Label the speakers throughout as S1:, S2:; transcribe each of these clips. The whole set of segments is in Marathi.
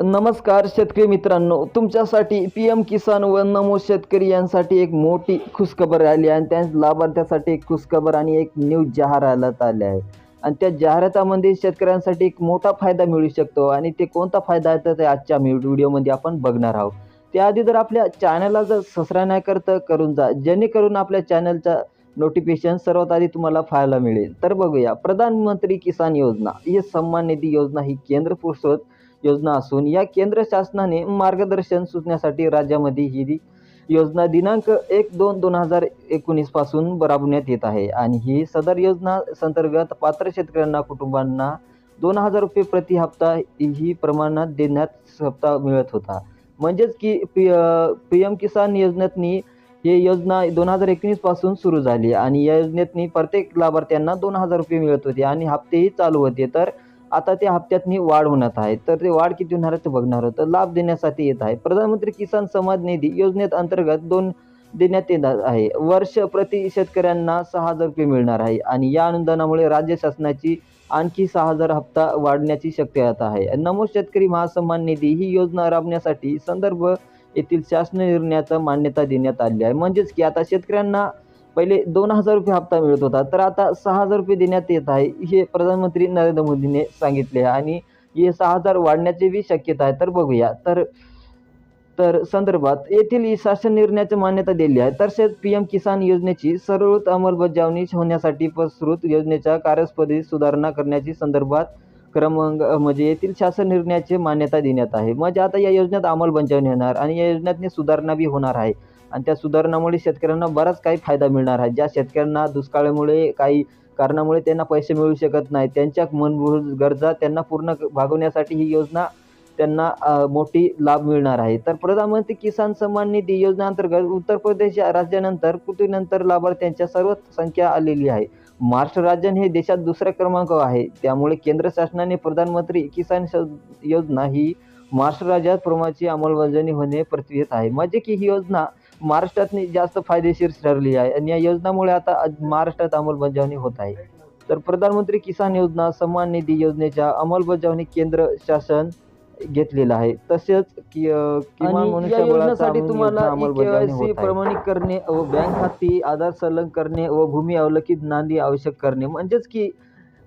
S1: नमस्कार शेतकरी मित्रांनो तुमच्यासाठी पी एम किसान व नमो शेतकरी यांसाठी एक मोठी खुशखबर आली आणि त्या लाभार्थ्यासाठी एक खुशखबर आणि एक न्यूज जाहिरात आली आहे. आणि त्या जाहिरातामध्ये शेतकऱ्यांसाठी एक मोठा फायदा मिळू शकतो आणि ते कोणता फायदा आहे तर ते आजच्या व्हिडिओमध्ये आपण बघणार आहोत. त्याआधी जर आपल्या चॅनलला जर सबस्क्राईब नाही करतं करून जा जेणेकरून आपल्या चॅनलचा नोटिफिकेशन सर्वात आधी तुम्हाला पाहायला मिळेल. तर बघूया प्रधानमंत्री किसान योजना ही सन्मान निधी योजना ही केंद्र पुरस्कृत योजना असून या केंद्र शासनाने मार्गदर्शन सुचण्यासाठी राज्यामध्ये ही योजना दिनांक एक दोन दोन हजार एकोणीसपासून राबवण्यात येत आहे. आणि ही सदर योजना अंतर्गत पात्र शेतकऱ्यांना कुटुंबांना दोन हजार रुपये प्रति हप्ता ही प्रमाणात देण्यात हप्ता मिळत होता. म्हणजेच की पी पी एम किसान योजनेतनी ही योजना दोन हजार एकोणीसपासून सुरू झाली. आणि या योजनेतनी प्रत्येक लाभार्थ्यांना दोन हजार रुपये मिळत होते आणि हप्तेही चालू होते. तर आता त्या हप्त्यातनी वाढ होणार आहे. तर ते वाढ किती होणार आहे ते बघणार होतं लाभ देण्यासाठी येत आहे. प्रधानमंत्री किसान सन्मान निधी योजनेत अंतर्गत दोन देण्यात येणार आहे. वर्ष प्रति शेतकऱ्यांना सहा हजार रुपये मिळणार आहे आणि या अनुदानामुळे राज्य शासनाची आणखी सहा हजार हप्ता वाढण्याची शक्यता आहे. नमो शेतकरी महासन्मान निधी ही योजना राबण्यासाठी संदर्भ येथील शासन निर्णयाचा मान्यता देण्यात आली आहे. म्हणजेच की आता शेतकऱ्यांना पहिले दोन हजार रुपये हप्ता मिळत होता. तर आता सहा हजार रुपये देण्यात येत आहे हे प्रधानमंत्री नरेंद्र मोदीने सांगितले आहे. आणि हे सहा हजार वाढण्याची बी शक्यता आहे. तर बघूया. तर तर संदर्भात येथील शासन निर्णयाची मान्यता दिली आहे. तसेच पी एम किसान योजनेची सर्वोत अंमलबजावणी होण्यासाठी प्रसृत योजनेच्या कार्यस्पर्धेत सुधारणा करण्याची संदर्भात क्रमांक म्हणजे येथील शासन निर्णयाची मान्यता देण्यात आहे. म्हणजे आता या योजनेत अंमलबजावणी होणार आणि या योजनेतने सुधारणा बी होणार आहे. आणि त्या सुधारणामुळे शेतकऱ्यांना बराच काही फायदा मिळणार आहे. ज्या शेतकऱ्यांना दुष्काळामुळे काही कारणामुळे त्यांना पैसे मिळू शकत नाही त्यांच्या मनभूत गरजा त्यांना पूर्ण भागवण्यासाठी ही योजना त्यांना मोठी लाभ मिळणार आहे. तर प्रधानमंत्री किसान सन्मान निधी योजनेअंतर्गत उत्तर प्रदेश या राज्यानंतर कृतीनंतर लाभार्थ्यांच्या सर्व संख्या आलेली आहे. महाराष्ट्र राज्य हे देशात दुसऱ्या क्रमांकावर आहे. त्यामुळे केंद्र शासनाने प्रधानमंत्री किसान योजना ही महाराष्ट्र राज्यात प्रमाणाची अंमलबजावणी होणे प्रक्रियेत आहे. म्हणजे की ही योजना महाराष्ट्रातनी जास्त फायदेशीर ठरली आहे. आणि या योजनामुळे आता महाराष्ट्रात अंमलबजावणी होत आहे. तर प्रधानमंत्री किसान योजना सन्मान निधी योजनेच्या अंमलबजावणी केंद्र शासन घेतलेलं आहे. तसेच मनुष्यबळासाठी तुम्हाला केवायसी प्रमाणित करणे व बँक खाती आधार संलग्न करणे व भूमी अवलंबित नांदी आवश्यक करणे. म्हणजेच की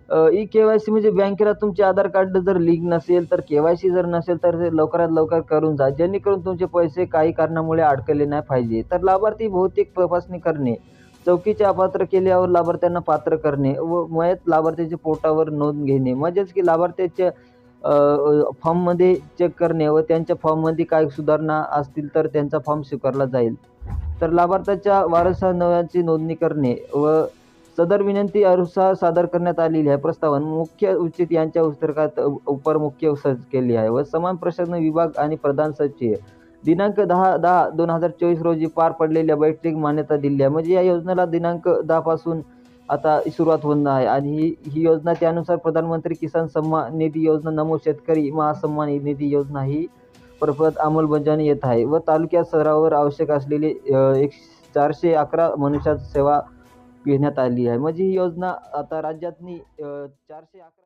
S1: ई के वाय सी म्हणजे बँकेला तुमचे आधार कार्ड जर लिंक नसेल तर के वाय सी जर नसेल तर ते लवकरात लवकर करून जा. जेणेकरून तुमचे पैसे काही कारणामुळे अडकले नाही पाहिजे. तर लाभार्थी भौतिक तपासणी करणे चौकीचे अपात्र केल्यावर लाभार्थ्यांना पात्र करणे व मयत लाभार्थ्याच्या पोटावर नोंद घेणे. म्हणजेच की लाभार्थ्याच्या फॉर्ममध्ये चेक करणे व त्यांच्या फॉर्ममध्ये काही सुधारणा असतील तर त्यांचा फॉर्म स्वीकारला जाईल. तर लाभार्थ्याच्या वारसा नव्याची नोंदणी करणे व सदर विनंती अनुसार सादर करण्यात आलेली आहे. प्रस्तावन मुख्य उचित यांच्या पुस्तकात उपर मुख्य केली आहे व समान प्रशासन विभाग आणि प्रधान सचिव दिनांक दहा दहा दोन हजार चोवीस रोजी पार पडलेल्या बैठकीत मान्यता दिली आहे. म्हणजे या योजनेला दिनांक दहापासून आता सुरुवात होणार आहे आणि ही ही योजना त्यानुसार प्रधानमंत्री किसान सन्मान निधी योजना नमो शेतकरी महासन्मान निधी योजना ही प्रपत अंमलबजावणी येत आहे व तालुक्यात स्तरावर आवश्यक असलेली एक चारशे अकरा मनुष्य सेवा घेण्यात आली आहे. म्हणजे ही योजना आता राज्यातनी चारशे अकरा